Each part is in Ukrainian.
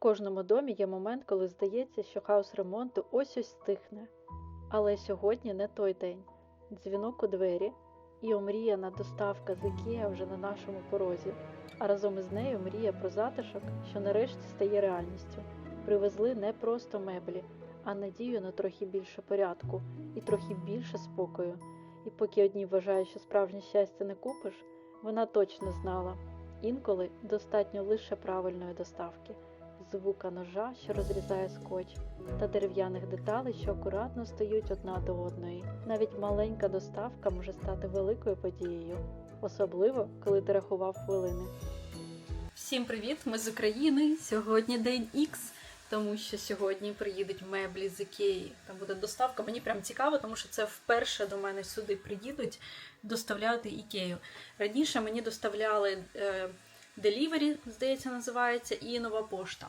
кожному домі є момент, коли здається, що хаос ремонту ось ось стихне. Але сьогодні не той день. Дзвінок у двері і омріяна доставка з Ікеа вже на нашому порозі. А разом із нею мрія про затишок, що нарешті стає реальністю. Привезли не просто меблі, а надію на трохи більше порядку і трохи більше спокою. І поки одні вважають, що справжнє щастя не купиш, вона точно знала. Інколи достатньо лише правильної доставки, звука ножа, що розрізає скотч, та дерев'яних деталей, що акуратно стають одна до одної. Навіть маленька доставка може стати великою подією, особливо коли ти рахував хвилини. Всім привіт! Ми з України. Сьогодні день X, тому що сьогодні приїдуть меблі з Ікеї. Там буде доставка. Мені прям цікаво, тому що це вперше до мене сюди приїдуть доставляти Ікею. Раніше мені доставляли е, Delivery, здається, називається, і нова пошта.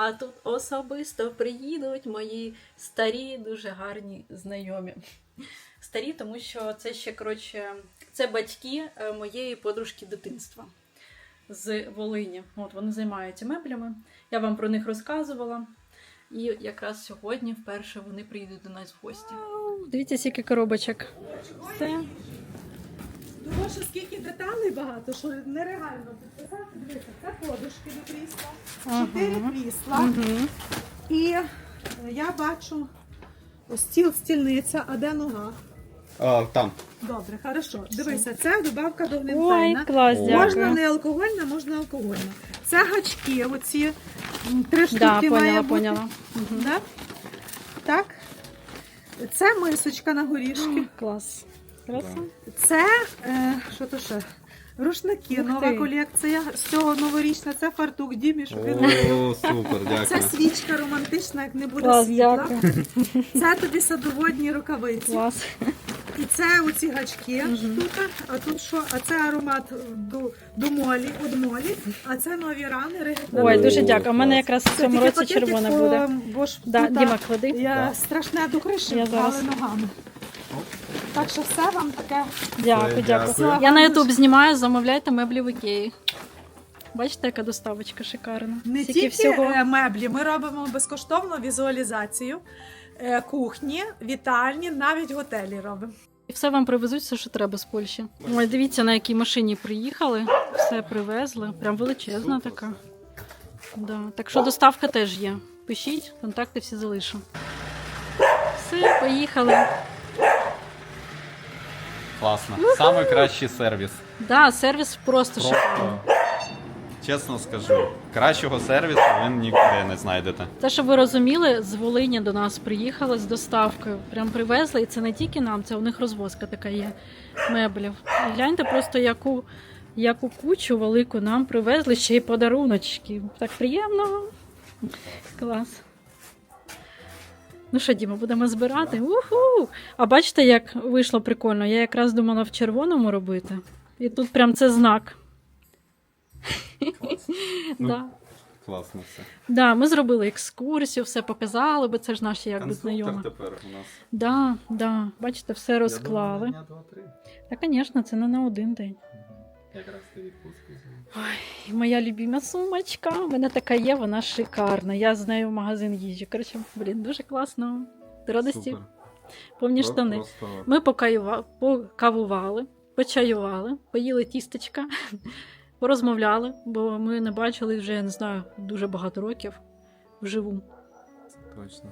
А тут особисто приїдуть мої старі, дуже гарні знайомі. Старі, тому що це ще коротше, це батьки е, моєї подружки дитинства з Волині. От вони займаються меблями. Я вам про них розказувала. І якраз сьогодні вперше вони приїдуть до нас в гості. Дивіться, скільки коробочок. Все. Тому що скільки деталей багато, що нереально підписати. Дивіться, це подушки до крісла, чотири крісла. І е, я бачу ось стіл, стільниця, а де нога? А, там. Добре, хорошо. Дивися, це добавка до Ой, глінтвейна. клас, Можна дякую. не алкогольна, можна алкогольна. Це гачки, оці м, три штуки Да, має поняла, бути. поняла. Да? Так. Це мисочка на горішки. Клас. Краса. Це е, що то ще? Рушники, Ух нова ти. колекція. З цього новорічна, це фартук Дімі, щоб він О, супер, Це свічка романтична, як не буде Клас, світла. дякую. Це тобі садоводні рукавиці. Клас. І це оці гачки тут. А тут що? А це аромат до, до молі, од молі, а це нові ранери. Ой, дуже дякую. У мене якраз в цьому році червона буде. Бо ж Да, тут, Діма, клади. я Да. страшне до криші Я зараз. ногами. Так що все вам таке. Дякую, дякую. дякую. Я на Ютуб знімаю, замовляйте меблі в Ікеї. Бачите, яка доставочка шикарна. Не Скільки тільки всього. е, меблі, ми робимо безкоштовну візуалізацію е, кухні, вітальні, навіть готелі робимо. І все вам привезуть, все, що треба з Польщі. Ой, дивіться, на якій машині приїхали, все привезли. Прям величезна така. Да. Так що доставка теж є. Пишіть, контакти всі залишу. Все, поїхали. Класно. Самий кращий сервіс. Да, сервіс просто. Просто, чесно скажу, кращого сервісу ви ніде не знайдете. Те, щоб ви розуміли, з Волині до нас приїхали з доставкою. Прям привезли, і це не тільки нам, це у них розвозка така є меблів. І гляньте просто, яку, яку кучу велику нам привезли ще й подаруночки. Так приємно. Клас. Ну що, Діма, будемо збирати? Уху! А бачите, як вийшло прикольно? Я якраз думала в червоному робити. І тут прям це знак. Ну, Да. Класно все. Да, ми зробили екскурсію, все показали, бо це ж наші якби знайомі. тепер у нас. Да, да. Бачите, все розклали. Дня два-три. Та, звісно, це не на один день. Якраз ти відпустку. І моя любима сумочка. У мене така є, вона шикарна. Я з нею в магазин їжджу. Коротше, блін, дуже класно. Радості, Супер. повні Про- штани. Просто Ми покаюва- покавували, почаювали, поїли тістечка, порозмовляли, бо ми не бачили вже, я не знаю, дуже багато років вживу. точно.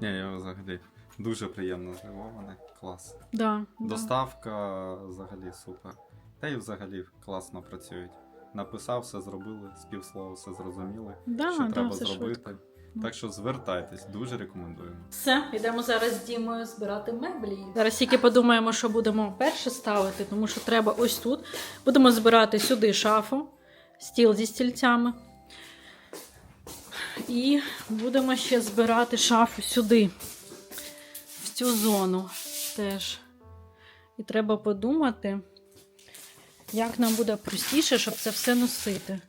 Ні, я взагалі дуже приємно здивований. Клас. Да, да. Доставка взагалі супер. Та й взагалі класно працюють. Написав, все зробили, з півслова все зрозуміли, Да, що да, треба все зробити. швидко. Так що звертайтесь, дуже рекомендуємо. Все, йдемо зараз з Дімою збирати меблі. Зараз тільки подумаємо, що будемо перше ставити, тому що треба ось тут. Будемо збирати сюди шафу, стіл зі стільцями. І будемо ще збирати шафу сюди, в цю зону теж. І треба подумати, як нам буде простіше, щоб це все носити.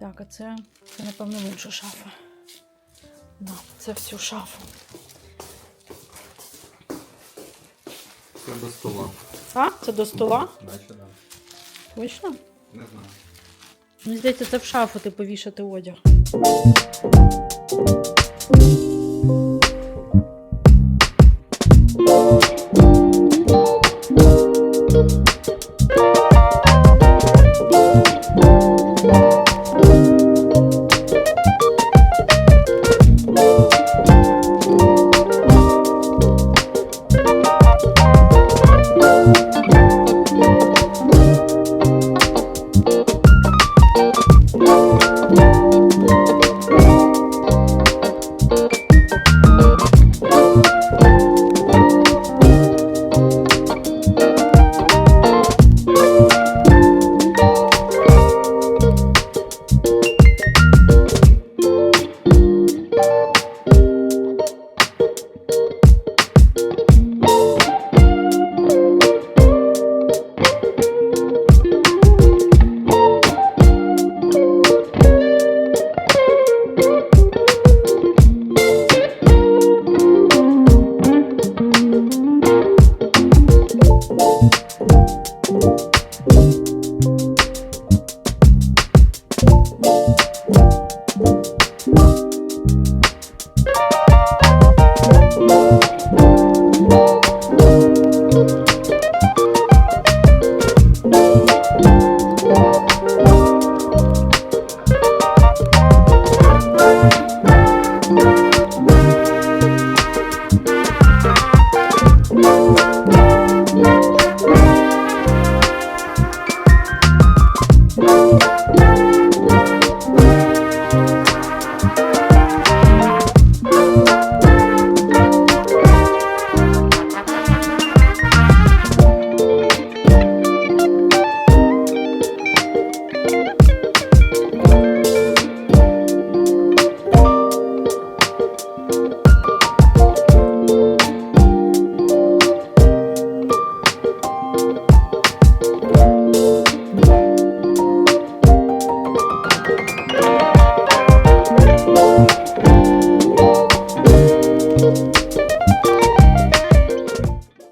Так, а це, це напевно, в іншу шафу. Да, це в цю шафу. Це до стола. А, це до стола? Наче да. Точно? Не знаю. Мені здається, це в шафу ти повішати одяг.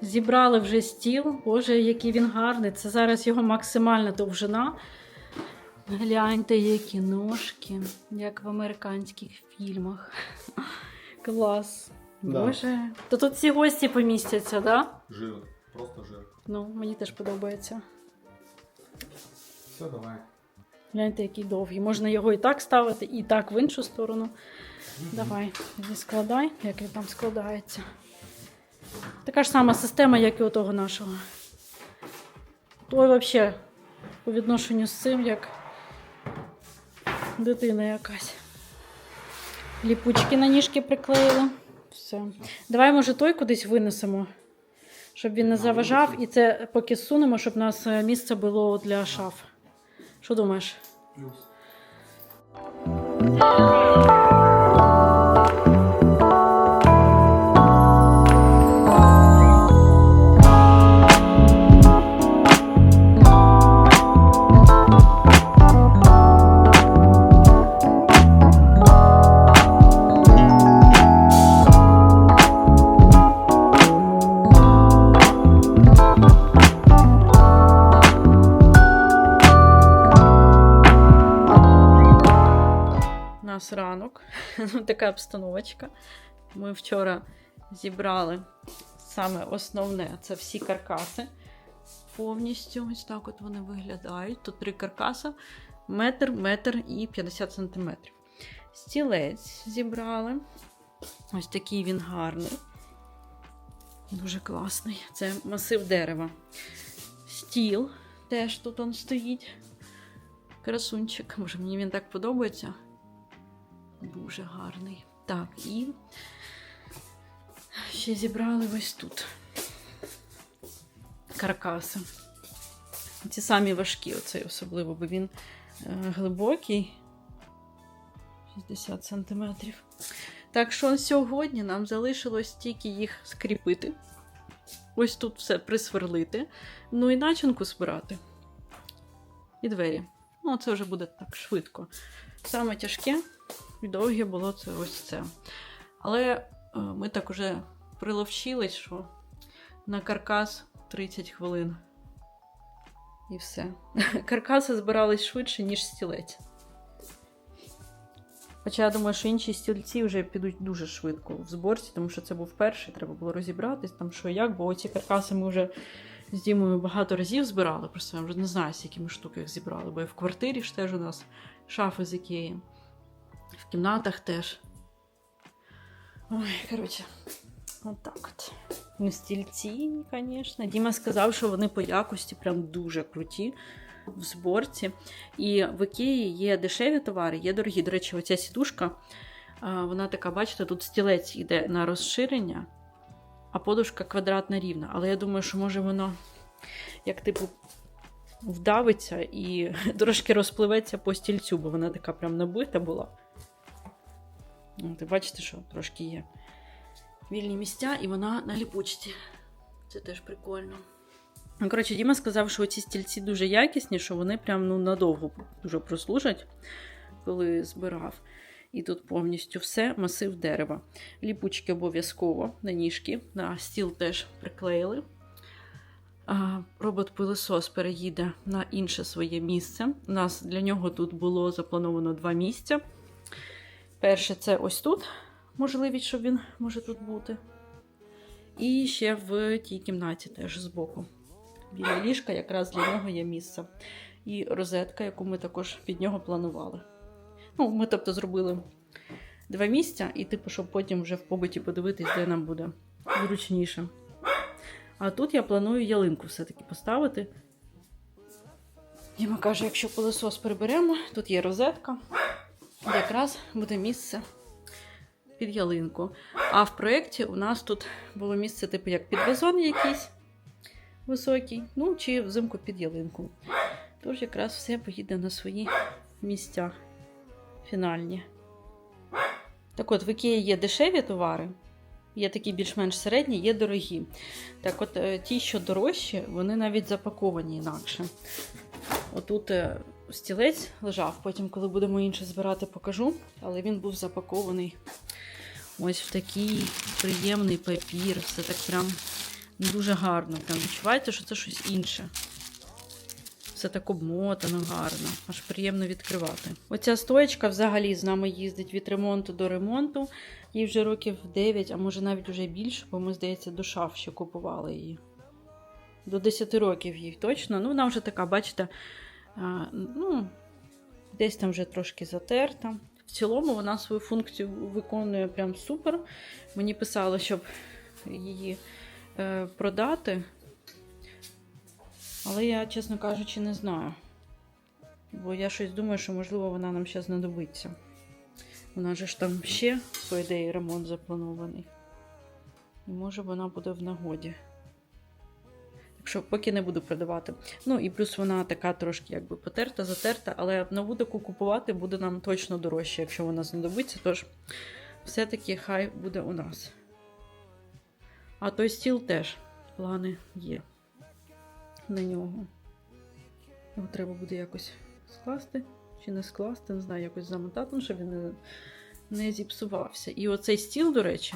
Зібрали вже стіл. Боже, який він гарний. Це зараз його максимальна довжина. Гляньте, які ножки, як в американських фільмах. Клас. Да. Боже. То тут всі гості помістяться, да? Жир, просто жир. Ну, мені теж подобається. Все, давай. Гляньте, який довгий. Можна його і так ставити, і так в іншу сторону. Давай, не складай, як він там складається. Така ж сама система, як і у того нашого. Той взагалі по відношенню з цим, як дитина якась. Ліпучки на ніжки приклеїли. Все. Давай, може, той кудись винесемо, щоб він не заважав, і це поки сунемо, щоб у нас е, місце було для шаф. Що думаєш? Плюс. Нас ранок, ну, така обстановочка. Ми вчора зібрали саме основне це всі каркаси. Повністю ось так от вони виглядають. Тут три каркаса: метр, метр і 50 сантиметрів. Стілець зібрали. Ось такий він гарний. Дуже класний. Це масив дерева. Стіл теж тут он стоїть. Красунчик. Може, мені він так подобається. Дуже гарний. Так, і ще зібрали ось тут каркаси. Ці самі важкі, оцей особливо, бо він е, глибокий. 60 сантиметрів. Так що сьогодні нам залишилось тільки їх скріпити. Ось тут все присверлити. Ну і начинку збирати. І двері. Ну, це вже буде так швидко. Саме тяжке і довге було це ось це. Але е, ми так уже приловчились, що на каркас 30 хвилин. І все. Каркаси збирались швидше, ніж стілець. Хоча я думаю, що інші стільці вже підуть дуже швидко в зборці, тому що це був перший, треба було розібратись, там що як, бо оці каркаси ми вже з Дімою багато разів збирали, просто я вже не знаю, скільки ми штук їх зібрали, бо і в квартирі ж теж у нас шафи з Ікеї, в кімнатах теж. Ой, коротше, отак от. Ну, стільці, звісно. Діма сказав, що вони по якості прям дуже круті в зборці. І в Ікеї є дешеві товари, є дорогі. До речі, оця сідушка, вона така, бачите, тут стілець йде на розширення, а подушка квадратна рівна. Але я думаю, що може воно як типу вдавиться і трошки розпливеться по стільцю, бо вона така прям набита була. От, і бачите, що трошки є вільні місця, і вона на ліпучці. Це теж прикольно. Ну, Коротше, Діма сказав, що ці стільці дуже якісні, що вони прям ну, надовго дуже прослужать, коли збирав. І тут повністю все масив дерева. Ліпучки обов'язково на ніжки, на стіл теж приклеїли. Робот-пилисос переїде на інше своє місце. У нас для нього тут було заплановано два місця. Перше, це ось тут, можливість, що він може тут бути. І ще в тій кімнаті теж збоку. Біля ліжка якраз для нього є місце. І розетка, яку ми також під нього планували. Ну, ми, тобто, зробили два місця, і, типу, щоб потім вже в побуті подивитись, де нам буде зручніше. А тут я планую ялинку все-таки поставити. Діма каже, якщо пилосос приберемо, тут є розетка, якраз буде місце під ялинку. А в проєкті у нас тут було місце, типу, як під вазон якийсь високий, ну чи взимку під ялинку. Тож якраз все поїде на свої місця фінальні. Так от, в Ікеї є дешеві товари, є такі більш-менш середні, є дорогі. Так от, е, ті, що дорожчі, вони навіть запаковані інакше. Отут е, стілець лежав, потім, коли будемо інше збирати, покажу, але він був запакований ось в такий приємний папір. Все так прям дуже гарно. Прям відчуваєте, що це щось інше. Все так обмотано гарно, аж приємно відкривати. Оця стоечка взагалі з нами їздить від ремонту до ремонту. Їй вже років 9, а може навіть вже більше, бо ми, здається, до шаф ще купували її. До 10 років їй точно. Ну, вона вже така, бачите, ну, десь там вже трошки затерта. В цілому вона свою функцію виконує прям супер. Мені писали, щоб її е, продати. Але я, чесно кажучи, не знаю. Бо я щось думаю, що, можливо, вона нам ще знадобиться. Вона же ж там ще, по ідеї, ремонт запланований. І може вона буде в нагоді. Що поки не буду продавати. Ну і плюс вона така трошки якби потерта, затерта, але нову таку купувати буде нам точно дорожче, якщо вона знадобиться. Тож все-таки хай буде у нас. А той стіл теж плани є на нього. Його треба буде якось скласти чи не скласти, не знаю, якось замотати, ну, щоб він не, не зіпсувався. І оцей стіл, до речі,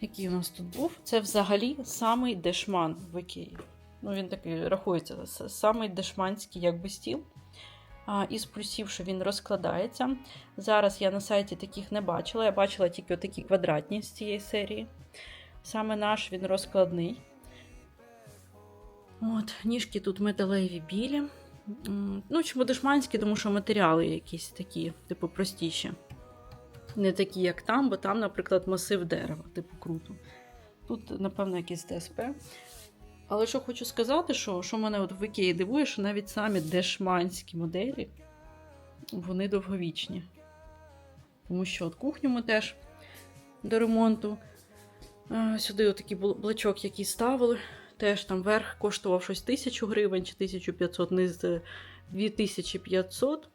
який у нас тут був, це взагалі самий дешман в Ікеї. Ну, він такий рахується, самий дешманський якби стіл. А, із плюсів, що він розкладається. Зараз я на сайті таких не бачила. Я бачила тільки отакі квадратні з цієї серії. Саме наш він розкладний. От, ніжки тут металеві білі. Ну, чому дешманські, тому що матеріали якісь такі, типу, простіші. Не такі, як там, бо там, наприклад, масив дерева, типу круто. Тут, напевно, якийсь ДСП. Але що хочу сказати, що, що мене от в Ікеї дивує, що навіть самі дешманські моделі, вони довговічні. Тому що от кухню ми теж до ремонту. е, Сюди отакий бл- блочок, який ставили. Теж там верх коштував щось 1000 гривень чи 1500, низ е, 2500.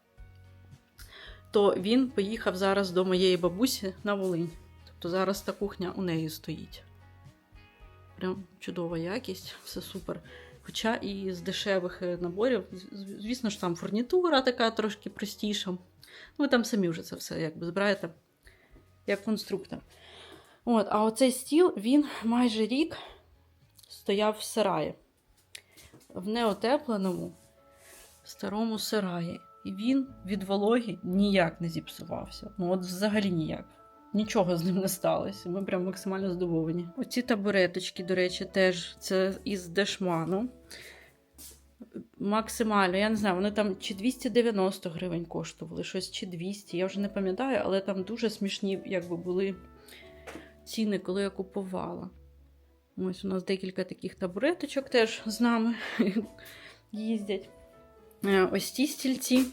То він поїхав зараз до моєї бабусі на Волинь. Тобто зараз та кухня у неї стоїть. Прям чудова якість, все супер. Хоча і з дешевих е, наборів, звісно ж, там фурнітура така трошки простіша. Ну, ви там самі вже це все якби збираєте як конструктор. От, а оцей стіл він майже рік стояв в сараї. в неотепленому старому сараї. І він від вологи ніяк не зіпсувався. Ну, от взагалі ніяк. Нічого з ним не сталося. Ми прям максимально здивовані. Оці табуреточки, до речі, теж це із дешману. Максимально, я не знаю, вони там чи 290 гривень коштували, щось чи 200, я вже не пам'ятаю, але там дуже смішні, якби були ціни, коли я купувала. Ось у нас декілька таких табуреточок теж з нами їздять. Е, Ось ті стільці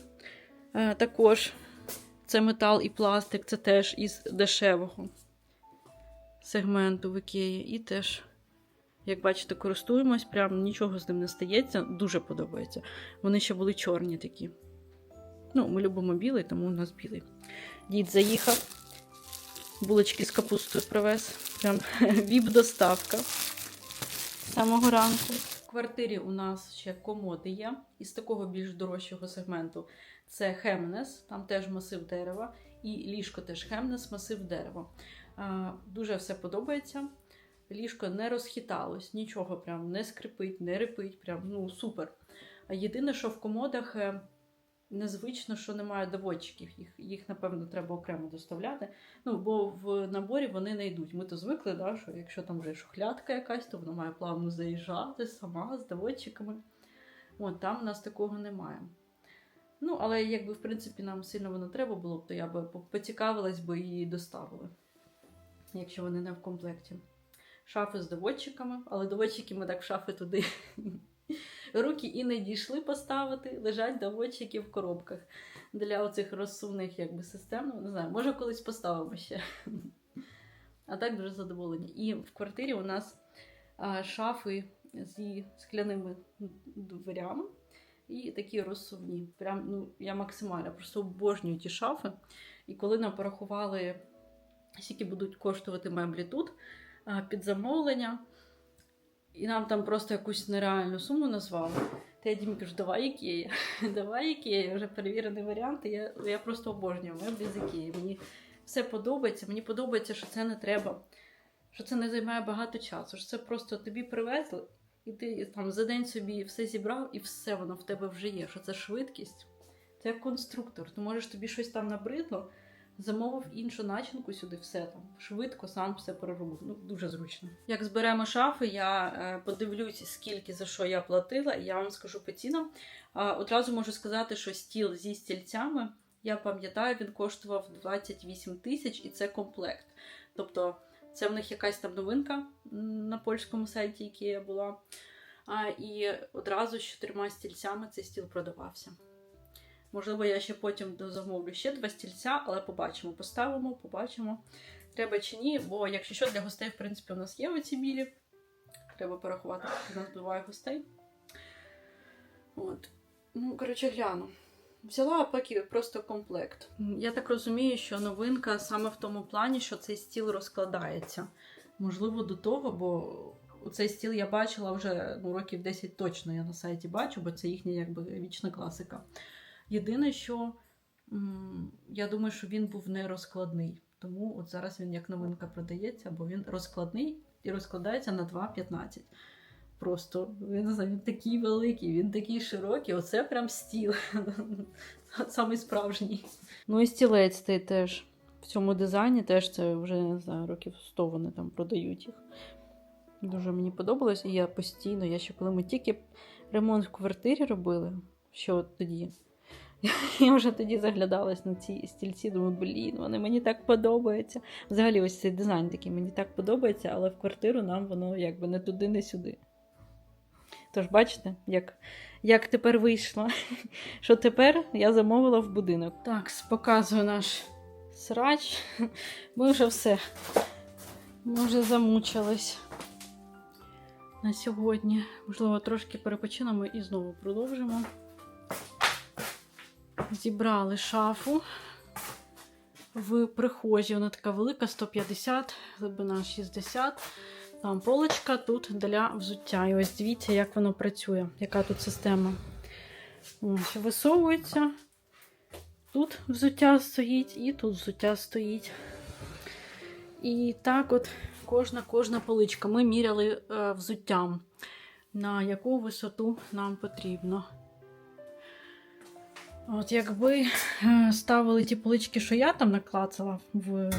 е, також. Це метал і пластик, це теж із дешевого сегменту в Ікеї. І теж, як бачите, користуємось, прям нічого з ним не стається. Дуже подобається. Вони ще були чорні такі. Ну, ми любимо білий, тому у нас білий. Дід заїхав. Булочки з капустою привез. Прям віп-доставка. З самого ранку. Квартирі у нас ще комоди є із такого більш дорожчого сегменту. Це Хемнес, там теж масив дерева, і ліжко теж Хемнес, масив дерева. Дуже все подобається. Ліжко не розхиталось, нічого прям не скрипить, не рипить. Прям ну супер. Єдине, що в комодах е, незвично, що немає доводчиків. Їх, їх напевно, треба окремо доставляти. Ну, бо в наборі вони не йдуть. Ми то звикли, да, що якщо там вже шухлядка якась, то вона має плавно заїжджати сама з доводчиками. От там у нас такого немає. Ну, але якби в принципі нам сильно воно треба було б, то я би по- поцікавилась би і доставили, якщо вони не в комплекті. Шафи з доводчиками, але доводчики ми так в шафи туди. Руки і не дійшли поставити, лежать доводчики в коробках для оцих розсувних якби, систем. Ну, не знаю, може колись поставимо ще. А так дуже задоволені. І в квартирі у нас а, шафи зі скляними дверями і такі розсувні. Прям, ну, я максимально просто обожнюю ті шафи. І коли нам порахували, скільки будуть коштувати меблі тут під замовлення, і нам там просто якусь нереальну суму назвали. Та я Дімі кажу, давай Ікея, давай Ікея, вже перевірений варіант. Я, я просто обожнюю меблі з Ікеї. Мені все подобається. Мені подобається, що це не треба, що це не займає багато часу. Що це просто тобі привезли, і ти там за день собі все зібрав, і все воно в тебе вже є. Що це швидкість. Це як конструктор. Ти можеш тобі щось там набридло, замовив іншу начинку сюди, все там швидко, сам все переробив. Ну, дуже зручно. Як зберемо шафи, я е, подивлюсь, скільки за що я платила, і я вам скажу по цінам. Одразу можу сказати, що стіл зі стільцями, я пам'ятаю, він коштував 28 тисяч, і це комплект. Тобто, це в них якась там новинка на польському сайті, який я була. А, і одразу з чотирма стільцями цей стіл продавався. Можливо, я ще потім дозамовлю ще два стільця, але побачимо. Поставимо, побачимо. Треба чи ні, бо якщо що, для гостей, в принципі, у нас є оці білі. Треба порахувати, у нас буває гостей. От. Ну, коротше, гляну. Взяла поки просто комплект. Я так розумію, що новинка саме в тому плані, що цей стіл розкладається. Можливо, до того, бо цей стіл я бачила вже ну, років 10 точно я на сайті бачу, бо це їхня якби вічна класика. Єдине, що я думаю, що він був не розкладний. Тому от зараз він як новинка продається, бо він розкладний і розкладається на 2,15. Просто я він такий великий, він такий широкий. Оце прям стіл. Самий справжній. Ну і стілець цей теж. В цьому дизайні теж це вже не знаю, років 100 вони там продають їх. Дуже мені подобалось, і я постійно, я ще коли ми тільки ремонт в квартирі робили, що тоді. Я вже тоді заглядалась на ці стільці, думаю, блін, вони мені так подобаються. Взагалі, ось цей дизайн такий мені так подобається, але в квартиру нам воно якби не туди, не сюди. Тож, бачите, як, як тепер вийшло, що тепер я замовила в будинок. Так, показую наш срач. Ми вже все. Ми вже замучились на сьогодні. Можливо, трошки перепочинемо і знову продовжимо. Зібрали шафу в прихожій. Вона така велика, 150, глибина 60. Там полочка тут для взуття. І ось дивіться, як воно працює, яка тут система. Ось, висовується. Тут взуття стоїть, і тут взуття стоїть. І так от кожна кожна поличка. Ми міряли е, взуттям. на яку висоту нам потрібно. От якби е, ставили ті полички, що я там наклацала в,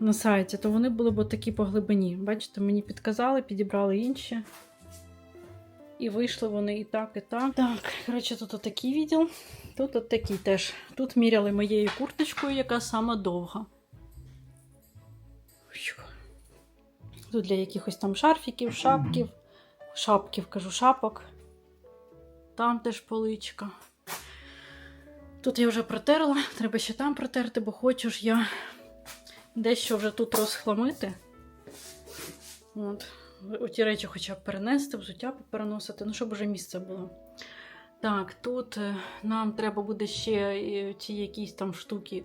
на сайті, то вони були б такі по глибині. Бачите, мені підказали, підібрали інші. І вийшли вони і так, і так. Так, коротше, тут отакий відділ, тут от такий теж. Тут міряли моєю курточкою, яка сама довга. Тут для якихось там шарфіків, шапків, шапків, кажу, шапок. Там теж поличка. Тут я вже протерла, треба ще там протерти, бо хочу ж я дещо вже тут розхламити. От. Оті речі хоча б перенести, взуття переносити, ну, щоб вже місце було. Так, тут е, нам треба буде ще е, ці якісь там штуки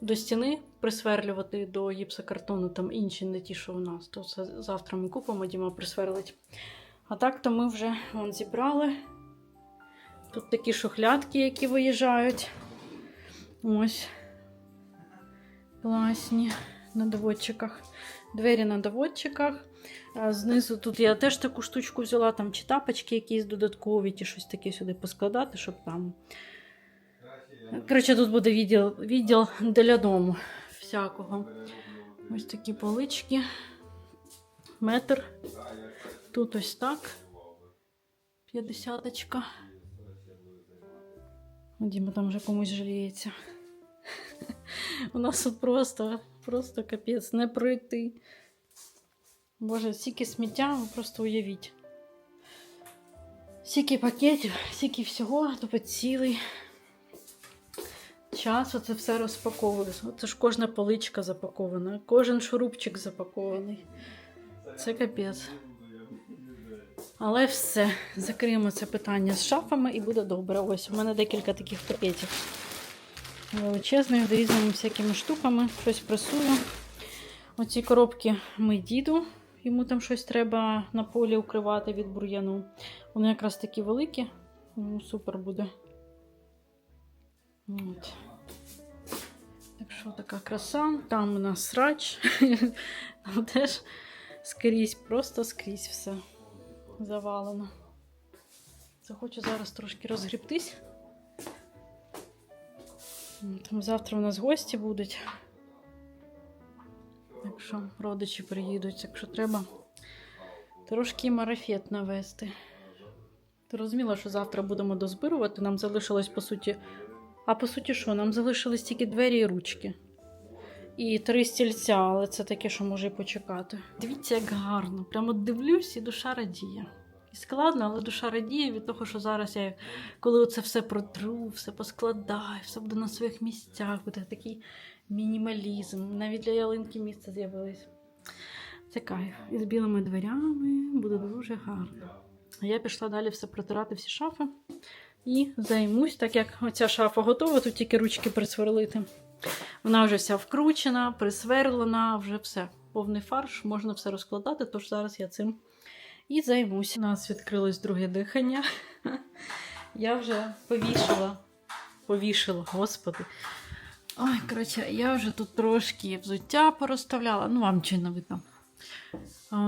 до стіни присверлювати до гіпсокартону, там інші, не ті, що у нас. То це завтра ми купимо, Діма присверлить. А так то ми вже вон, зібрали. Тут такі шухлядки, які виїжджають. Ось. Класні на доводчиках. Двері на доводчиках. Знизу тут я теж таку штучку взяла, там чи тапочки якісь додаткові, чи щось таке сюди поскладати, щоб там. Коротше, тут буде відділ, відділ для дому всякого. Ось такі полички. Метр. Тут ось так. П'ятдесяточка. Діма там вже комусь жаліється. У нас тут просто, просто капець, не пройти. Боже, стільки сміття, ви просто уявіть. Стільки пакетів, стільки всього, тобто цілий час оце все розпаковую. Оце ж кожна поличка запакована, кожен шурупчик запакований. Це капець. Але все, закриємо це питання з шафами і буде добре. Ось у мене декілька таких пакетів величезних з різними всякими штуками. Щось пресую. Оці коробки ми діду. Йому там щось треба на полі укривати від бур'яну. Вони якраз такі великі. Ну, супер буде. От. Так що така краса. Там у нас срач. Теж скрізь, просто скрізь все завалено. Захочу зараз трошки розгрібтись. Там завтра у нас гості будуть. Якщо родичі приїдуть, якщо треба трошки марафет навести. Ти розуміла, що завтра будемо дозбирувати. Нам залишилось по суті. А по суті, що? Нам залишились тільки двері і ручки. І три стільця, але це таке, що може і почекати. Дивіться, як гарно. Прямо дивлюсь, і душа радіє. І складно, але душа радіє від того, що зараз я, коли це все протру, все поскладаю, все буде на своїх місцях, буде такий мінімалізм. Навіть для ялинки місце з'явилось. Це кайф. І з білими дверями буде дуже гарно. Я пішла далі все протирати всі шафи і займусь, так як оця шафа готова, тут тільки ручки присверлити. Вона вже вся вкручена, присверлена, вже все. Повний фарш, можна все розкладати, тож зараз я цим і займусь. У нас відкрилось друге дихання. Я вже повішала, повішала, господи. Ой, коротше, я вже тут трошки взуття порозставляла, ну вам чи не видно.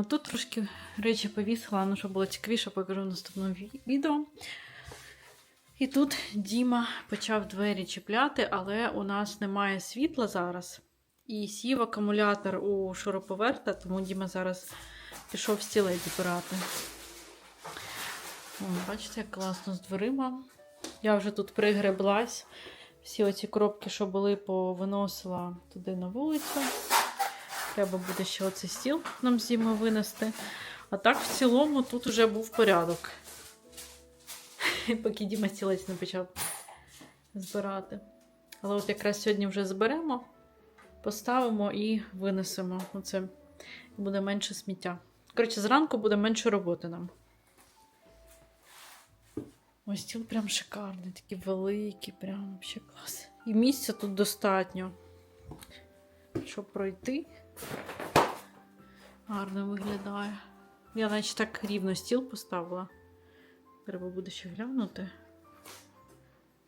Тут трошки речі повісила, ну, щоб було цікавіше, покажу в наступному відео. І тут Діма почав двері чіпляти, але у нас немає світла зараз. І сів акумулятор у шуруповерта, тому Діма зараз пішов стілець збирати. Бачите, як класно з дверима. Я вже тут пригреблась. Всі оці коробки, що були, повиносила туди на вулицю. Треба буде ще оцей стіл нам з Дімою винести. А так, в цілому, тут вже був порядок. Поки Діма стілець не почав збирати. Але от якраз сьогодні вже зберемо, поставимо і винесемо. Оце буде менше сміття. Коротше, зранку буде менше роботи нам. Ось стіл прям шикарний, такий великий, прям ще клас. І місця тут достатньо, щоб пройти. Гарно виглядає. Я наче так рівно стіл поставила. Треба буде ще глянути.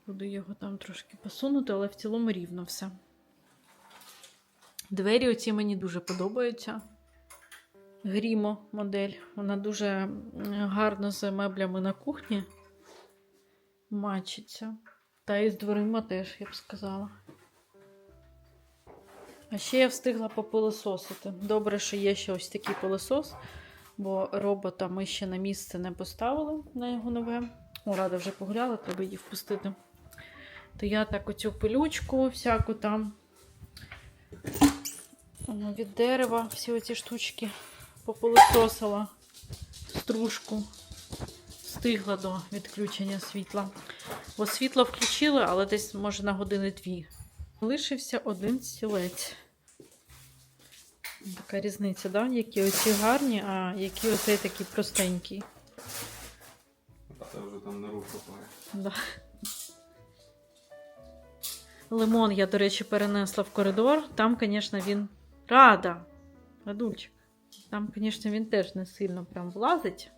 Буду його там трошки посунути, але в цілому рівно все. Двері оці мені дуже подобаються. Грімо модель. Вона дуже гарно з меблями на кухні мачиться. Та і з дверима теж, я б сказала. А ще я встигла попилососити. Добре, що є ще ось такий пилосос, бо робота ми ще на місце не поставили на його нове. О, рада вже погуляла, треба її впустити. То я так оцю пилючку всяку там ну, від дерева, всі оці штучки попилососила стружку. Встигла до відключення світла. Бо світло включили, але десь може на години дві. Лишився один стілець. Така різниця, да? Які оці гарні, а які оцей такий простенький. А це вже там на руку копає. Да. Лимон я, до речі, перенесла в коридор. Там, звісно, він рада. Радульчик. Там, звісно, він теж не сильно прям влазить.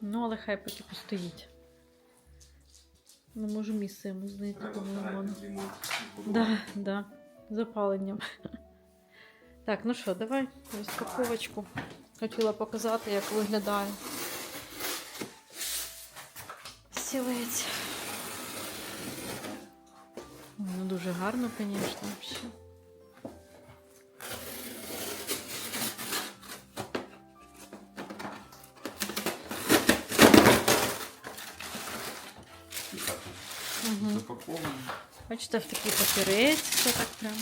Ну, але хай поки постоїть. Не можу місце йому знайти тому лимон. Да, да, запаленням. Так, ну що, давай розпаковочку. Хотіла показати, як виглядає стілець. Ну, дуже гарно, звісно, взагалі. Угу. Бачите, в такий папірець, все так прям.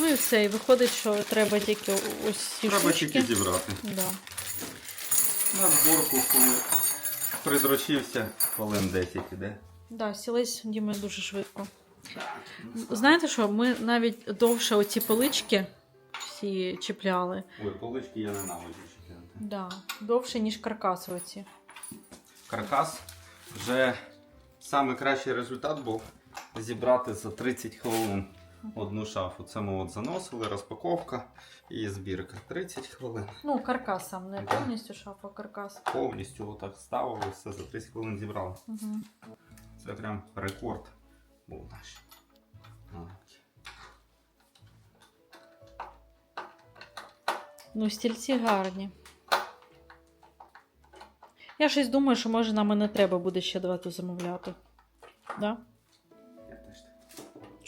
Ну і все, і виходить, що треба тільки ось ці Треба штучки. тільки зібрати. Да. На зборку, коли придрочився, хвилин 10 іде. Да, сілись Діма дуже швидко. Знаєте що, ми навіть довше оці полички всі чіпляли. Ой, полички я ненавиджу чіпляти. Да, довше, ніж каркаси оці. Каркас вже найкращий результат був зібрати за 30 хвилин одну шафу. Це ми от заносили, розпаковка і збірка. 30 хвилин. Ну, каркас сам, не повністю шафа, каркас. Повністю отак ставили, все за 30 хвилин зібрали. Угу. Це прям рекорд був наш. Ну, стільці гарні. Я щось думаю, що може нам і не треба буде ще давати замовляти. Да?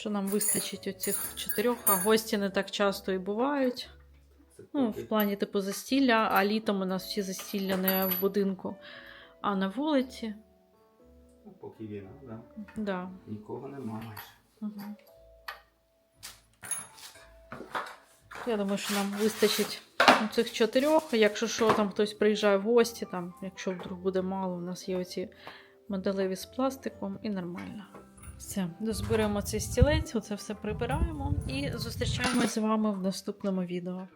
Так. Що нам вистачить оцих чотирьох, а гості не так часто і бувають. Ну, в плані типу застілля, а літом у нас всі застілля не в будинку, а на вулиці. ну, поки війна, да. Да. Нікого немає. Угу. Я думаю, що нам вистачить цих чотирьох. Якщо що, там хтось приїжджає в гості, там, якщо вдруг буде мало, у нас є оці моделеві з пластиком і нормально. Все, дозберемо цей стілець, оце все прибираємо і зустрічаємось з вами в наступному відео.